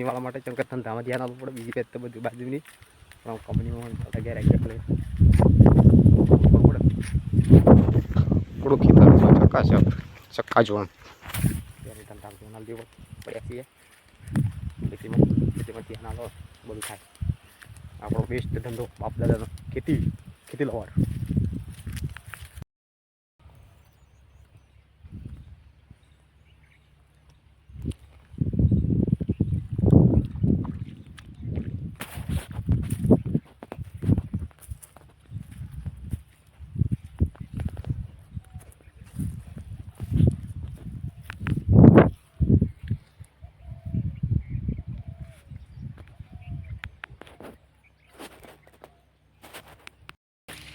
વાળા માટે ચમ કે ધંધામાં ધ્યાન આપવું પડે બીજી કંઈ તો બધું બાજુની પણ કંપનીમાં ઘેર આવી પડે થોડું ખેતરમાં ચકાશક ચક્કા જોવાનું ત્યારે ધંધામાં ધ્યાન આપી દેવું પડ્યા છીએ ખેતીમાં ખેતીમાં ધ્યાન આલો બધું થાય આપણો બેસ્ટ ધંધો બાપ દાદાનો ખેતી ખેતી લવાર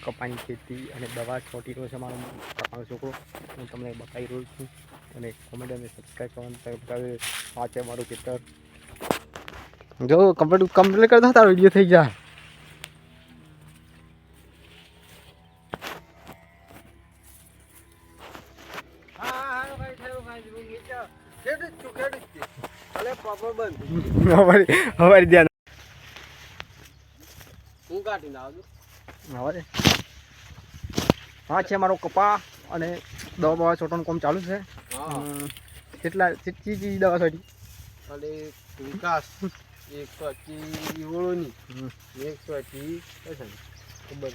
કપાની ખેતી અને દવા છોટી રહ્યો છે મારો કાકાનો છોકરો. હું તમને બતાવી રહ્યો છું. અને કોમેન્ટ અને સબસ્ક્રાઈબ કરવાનું તમે બતાવી આ છે મારું ખેતર. જો કમ્પ્લીટ કમ્પ્લીટ કરતા તારો વીડિયો થઈ જાય. અમારી ધ્યાન હું કાઢીને આવજો હવે. હા છે મારો કપા અને દવા બવા છોટવાનું કામ ચાલુ છે. કેટલા ચીચી ચીજ દવા છોટી? અને વિકાસ એકસો અઢી ઓળોની હમ. એકસો અઢી ખબર